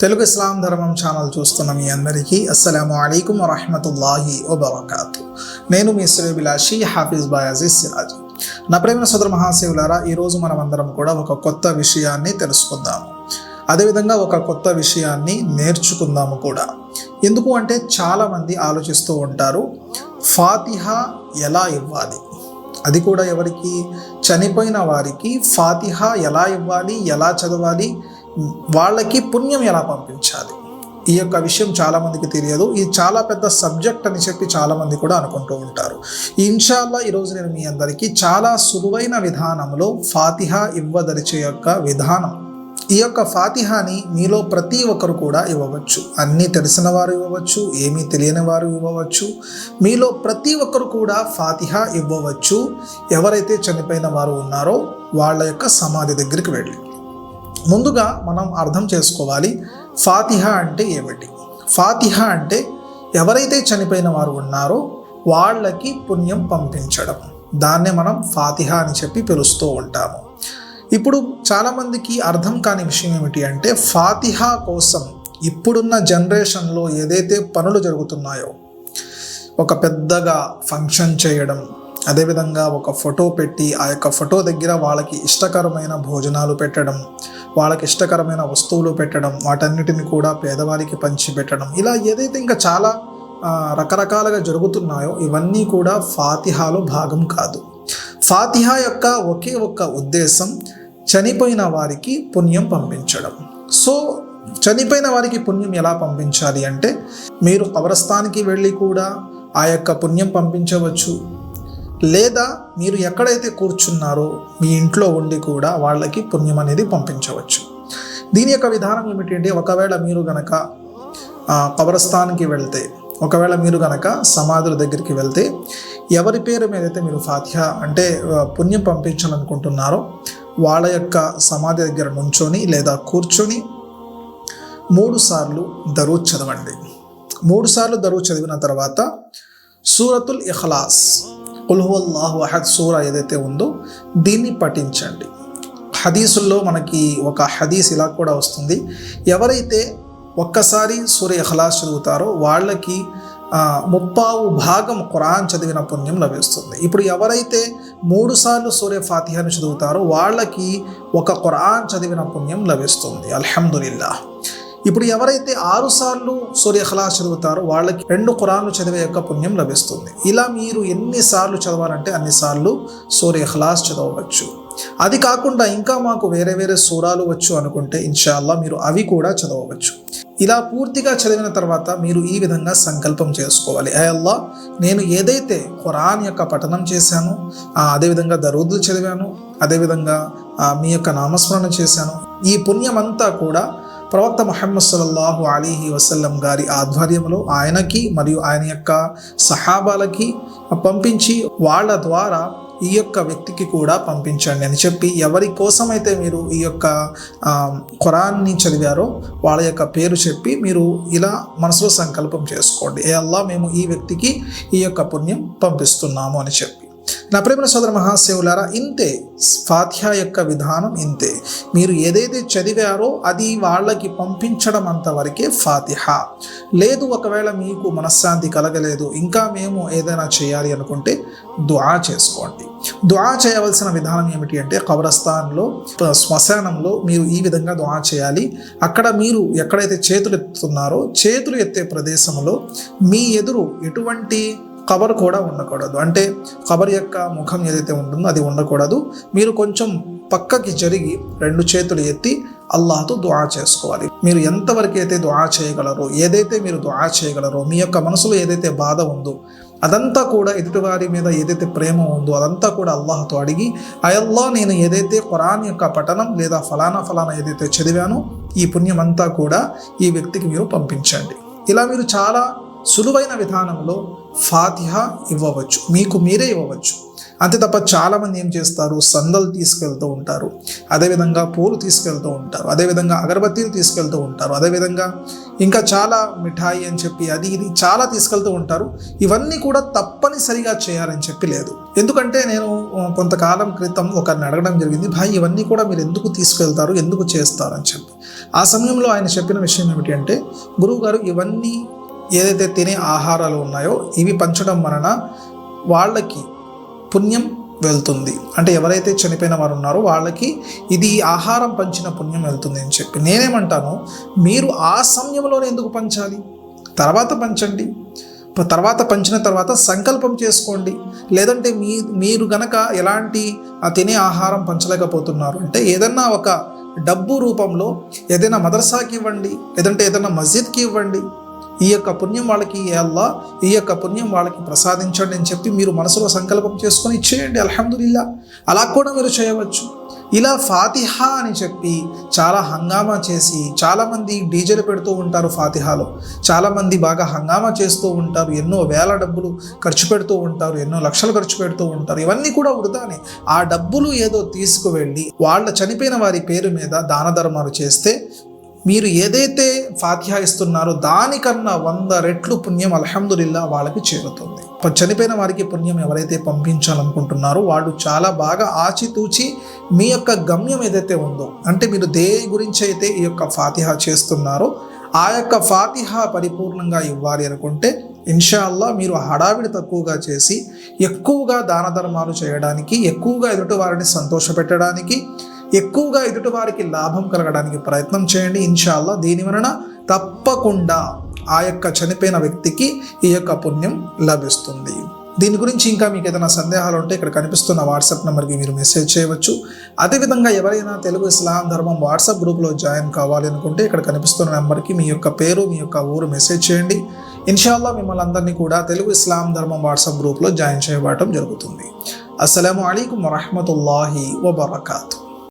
తెలుగు ఇస్లాం ధర్మం ఛానల్ చూస్తున్న మీ అందరికీ అస్సలం అయికం వరహమతుల్లాహి వబర్కాతు. నేను మీ శ్రేభిలాషి హాఫీజ్ బాయ్ అజీజ్ సిరాజ్. నా ప్రేమ సోదర మహాశివులారా ఈరోజు మనం అందరం కూడా ఒక కొత్త విషయాన్ని తెలుసుకుందాము. అదేవిధంగా ఒక కొత్త విషయాన్ని నేర్చుకుందాము కూడా. ఎందుకు అంటే చాలామంది ఆలోచిస్తూ ఉంటారు ఫాతిహా ఎలా ఇవ్వాలి? అది కూడా ఎవరికి? చనిపోయిన వారికి ఫాతిహా ఎలా ఇవ్వాలి? ఎలా చదవాలి? వాళ్ళకి పుణ్యం ఎలా పంపించాలి? ఈ యొక్క విషయం చాలామందికి తెలియదు. ఇది చాలా పెద్ద సబ్జెక్ట్ అని చెప్పి చాలామంది కూడా అనుకుంటూ ఉంటారు. ఇన్షాల్లా ఈరోజు నేను మీ అందరికీ చాలా సులువైన విధానంలో ఫాతిహా ఇవ్వదలిచే యొక్క విధానం. ఈ యొక్క ఫాతిహాని మీలో ప్రతి ఒక్కరు కూడా ఇవ్వవచ్చు. అన్నీ తెలిసిన వారు ఇవ్వవచ్చు ఏమీ తెలియని వారు ఇవ్వవచ్చు. మీలో ప్రతి ఒక్కరు కూడా ఫాతిహా ఇవ్వవచ్చు. ఎవరైతే చనిపోయిన వారు ఉన్నారో వాళ్ళ యొక్క సమాధి దగ్గరికి వెళ్ళి. ముందుగా మనం అర్థం చేసుకోవాలి ఫాతిహా అంటే ఏమిటి? ఫాతిహా అంటే ఎవరైతే చనిపోయిన వారు ఉన్నారో వాళ్ళకి పుణ్యం పంపించడం. దాన్నే మనం ఫాతిహా అని చెప్పి పిలుస్తూ ఉంటాము. ఇప్పుడు చాలామందికి అర్థం కాని విషయం ఏమిటి అంటే ఫాతిహా కోసం ఇప్పుడున్న జనరేషన్లో ఏదైతే పనులు జరుగుతున్నాయో ఒక పెద్దగా ఫంక్షన్ చేయడం అదేవిధంగా ఒక ఫోటో పెట్టి ఆ యొక్క ఫోటో దగ్గర వాళ్ళకి ఇష్టకరమైన భోజనాలు పెట్టడం వాళ్ళకి ఇష్టకరమైన వస్తువులు పెట్టడం వాటన్నిటిని కూడా పేదవారికి పంచి పెట్టడం. ఇలా ఏదైతే ఇంకా చాలా రకరకాలుగా జరుగుతున్నాయో ఇవన్నీ కూడా ఫాతిహాలో భాగం కాదు. ఫాతిహా యొక్క ఒకే ఒక్క ఉద్దేశం చనిపోయిన వారికి పుణ్యం పంపించడం. సో చనిపోయిన వారికి పుణ్యం ఎలా పంపించాలి అంటే మీరు కబరస్థానికి వెళ్ళి కూడా ఆ యొక్క పుణ్యం పంపించవచ్చు. లేదా మీరు ఎక్కడైతే కూర్చున్నారో మీ ఇంట్లో ఉండి కూడా వాళ్ళకి పుణ్యం అనేది పంపించవచ్చు. దీని యొక్క విధానం ఏమిటంటే ఒకవేళ మీరు గనక ఆ, కబరస్థాన్కి వెళ్తే ఒకవేళ మీరు గనక సమాధుల దగ్గరికి వెళ్తే ఎవరి పేరు మీద అయితే మీరు ఫాత్య అంటే పుణ్యం పంపించాలనుకుంటున్నారో వాళ్ళ యొక్క సమాధి దగ్గర నుంచొని లేదా కూర్చొని మూడు సార్లు దరువు చదవండి. మూడు సార్లు దరువు చదివిన తర్వాత సూరతుల్ ఇఖ్లాస్ ఉల్హుల్లాహు అహద్ సూర ఏదైతే ఉందో దీన్ని పఠించండి. హదీసుల్లో మనకి ఒక హదీస్ ఇలా కూడా వస్తుంది. ఎవరైతే ఒక్కసారి సూర్య ఇఖ్లాస్ చదువుతారో వాళ్ళకి ముప్పావు భాగం ఖురాన్ చదివిన పుణ్యం లభిస్తుంది. ఇప్పుడు ఎవరైతే మూడు సార్లు సూర్య ఫాతిహాను చదువుతారో వాళ్ళకి ఒక ఖురాన్ చదివిన పుణ్యం లభిస్తుంది. అల్హమ్దుల్లా ఇప్పుడు ఎవరైతే ఆరు సార్లు సూర్య ఖలాస్ చదువుతారో వాళ్ళకి రెండు ఖురాన్లు చదివే యొక్క పుణ్యం లభిస్తుంది. ఇలా మీరు ఎన్నిసార్లు చదవాలంటే అన్నిసార్లు సూర్య ఖలాస్ చదవవచ్చు. అది కాకుండా ఇంకా మాకు వేరే వేరే సూరాలు వచ్చు అనుకుంటే ఇన్షాల్లా మీరు అవి కూడా చదవవచ్చు. ఇలా పూర్తిగా చదివిన తర్వాత మీరు ఈ విధంగా సంకల్పం చేసుకోవాలి. అయల్లా నేను ఏదైతే ఖురాన్ యొక్క పఠనం చేశానో అదేవిధంగా దరూదులు చదివాను అదేవిధంగా మీ యొక్క నామస్మరణ చేశాను ఈ పుణ్యమంతా కూడా ప్రవక్త ముహమ్మద్ సల్లల్లాహు అలీహి వసల్లం గారి ఆధ్వర్యంలో ఆయనకి మరియు ఆయన యొక్క సహాబాలకి పంపించి వాళ్ళ ద్వారా ఈ యొక్క వ్యక్తికి కూడా పంపించండి అని చెప్పి ఎవరి కోసమైతే మీరు ఈ యొక్క ఖురాన్ని చదివారో వాళ్ళ యొక్క పేరు చెప్పి మీరు ఇలా మనసులో సంకల్పం చేసుకోండి. ఏ అల్లా మేము ఈ వ్యక్తికి ఈ యొక్క పుణ్యం పంపిస్తున్నాము అని చెప్పి. నా ప్రేమ సోదర మహాశివులారా ఇంతే. స్వాధ్య యొక్క విధానం ఇంతే. మీరు ఏదైతే చదివారో అది వాళ్ళకి పంపించడం అంతవరకే ఫాతిహ. లేదు ఒకవేళ మీకు మనశ్శాంతి కలగలేదు ఇంకా మేము ఏదైనా చేయాలి అనుకుంటే దుఆ చేసుకోండి. దుఆ చేయవలసిన విధానం ఏమిటి అంటే కబ్రస్థాన్లో శ్మశానంలో మీరు ఈ విధంగా దుఆ చేయాలి. అక్కడ మీరు ఎక్కడైతే చేతులు ఎత్తుతున్నారో చేతులు ఎత్తే ప్రదేశంలో మీ ఎదురు ఎటువంటి కవర్ కూడా ఉండకూడదు. అంటే కబర్ యొక్క ముఖం ఏదైతే ఉంటుందో అది ఉండకూడదు. మీరు కొంచెం పక్కకి జరిగి రెండు చేతులు ఎత్తి అల్లాహతో దుఆ చేసుకోవాలి. మీరు ఎంతవరకు అయితే దుఆ చేయగలరో ఏదైతే మీరు దుఆ చేయగలరో మీ యొక్క మనసులో ఏదైతే బాధ ఉందో అదంతా కూడా ఎదుటివారి మీద ఏదైతే ప్రేమ ఉందో అదంతా కూడా అల్లాహతో అడిగి అయల్లా నేను ఏదైతే ఖురాన్ యొక్క పఠనం లేదా ఫలానా ఫలానా ఏదైతే చదివానో ఈ పుణ్యం అంతా కూడా ఈ వ్యక్తికి మీరు పంపించండి. ఇలా మీరు చాలా సులువైన విధానంలో ఫాతిహా ఇవ్వవచ్చు. మీకు మీరే ఇవ్వవచ్చు. అంతే తప్ప చాలామంది ఏం చేస్తారు? సందలు తీసుకెళ్తూ ఉంటారు. అదేవిధంగా పూలు తీసుకెళ్తూ ఉంటారు. అదేవిధంగా అగరబత్తీలు తీసుకెళ్తూ ఉంటారు. అదేవిధంగా ఇంకా చాలా మిఠాయి అని చెప్పి అది ఇది చాలా తీసుకెళ్తూ ఉంటారు. ఇవన్నీ కూడా తప్పనిసరిగా చేయాలని చెప్పి లేదు. ఎందుకంటే నేను కొంతకాలం క్రితం ఒకరిని అడగడం జరిగింది భాయ్ ఇవన్నీ కూడా మీరు ఎందుకు తీసుకెళ్తారు? ఎందుకు చేస్తారు? అని చెప్పి. ఆ సమయంలో ఆయన చెప్పిన విషయం ఏమిటి అంటే గురువుగారు ఇవన్నీ ఏదైతే తినే ఆహారాలు ఉన్నాయో ఇవి పంచడం వలన వాళ్ళకి పుణ్యం వెళ్తుంది. అంటే ఎవరైతే చనిపోయిన వారు ఉన్నారో వాళ్ళకి ఇది ఆహారం పంచిన పుణ్యం వెళ్తుంది అని చెప్పి. నేనేమంటాను? మీరు ఆ సమయంలోనే ఎందుకు పంచాలి? తర్వాత పంచండి. తర్వాత పంచిన తర్వాత సంకల్పం చేసుకోండి. లేదంటే మీ మీరు గనక ఎలాంటి ఆ తినే ఆహారం పంచలేకపోతున్నారు అంటే ఏదన్నా ఒక డబ్బు రూపంలో ఏదైనా మదర్సాకి ఇవ్వండి లేదంటే ఏదైనా మస్జిద్కి ఇవ్వండి ఈ యొక్క పుణ్యం వాళ్ళకి అల్లా ఈ యొక్క పుణ్యం వాళ్ళకి ప్రసాదించండి అని చెప్పి మీరు మనసులో సంకల్పం చేసుకొని ఇచ్చేయండి అల్హమ్దుల్లా అలా కూడా మీరు చేయవచ్చు. ఇలా ఫాతిహా అని చెప్పి చాలా హంగామా చేసి చాలామంది డీజేలు పెడుతూ ఉంటారు ఫాతిహాలో. చాలామంది బాగా హంగామా చేస్తూ ఉంటారు ఎన్నో వేల డబ్బులు ఖర్చు పెడుతూ ఉంటారు ఎన్నో లక్షలు ఖర్చు పెడుతూ ఉంటారు. ఇవన్నీ కూడా వృధానే. ఆ డబ్బులు ఏదో తీసుకువెళ్ళి వాళ్ళ చనిపోయిన వారి పేరు మీద దాన ధర్మాలు చేస్తే మీరు ఏదైతే ఫాతిహా ఇస్తున్నారో దానికన్నా వంద రెట్లు పుణ్యం అల్హమ్దులిల్లా వాళ్ళకి చేరుతుంది. చనిపోయిన వారికి పుణ్యం ఎవరైతే పంపించాలనుకుంటున్నారో వాళ్ళు చాలా బాగా ఆచితూచి మీ యొక్క గమ్యం ఏదైతే ఉందో అంటే మీరు దే గురించి అయితే ఈ యొక్క ఫాతిహా చేస్తున్నారో ఆ యొక్క ఫాతిహా పరిపూర్ణంగా ఇవ్వాలి అనుకుంటే ఇన్షాల్లా మీరు హడావిడి తక్కువగా చేసి ఎక్కువగా దాన ధర్మాలు చేయడానికి ఎక్కువగా ఎదుటి వారిని సంతోషపెట్టడానికి ఎక్కువగా ఎదుటి వారికి లాభం కలగడానికి ప్రయత్నం చేయండి. ఇన్షాల్లా దీని వలన తప్పకుండా ఆ యొక్క చనిపోయిన వ్యక్తికి ఈ యొక్క పుణ్యం లభిస్తుంది. దీని గురించి ఇంకా మీకు ఏదైనా సందేహాలు ఉంటే ఇక్కడ కనిపిస్తున్న వాట్సాప్ నెంబర్కి మీరు మెసేజ్ చేయవచ్చు. అదేవిధంగా ఎవరైనా తెలుగు ఇస్లాం ధర్మం వాట్సాప్ గ్రూప్లో జాయిన్ కావాలి అనుకుంటే ఇక్కడ కనిపిస్తున్న నెంబర్కి మీ యొక్క పేరు మీ యొక్క ఊరు మెసేజ్ చేయండి. ఇన్షాల్లా మిమ్మల్ని అందరినీ కూడా తెలుగు ఇస్లాం ధర్మం వాట్సాప్ గ్రూప్లో జాయిన్ చేయబడటం జరుగుతుంది. అస్సలం అయికం వరహమతుల్లాహి వబర్కాతు.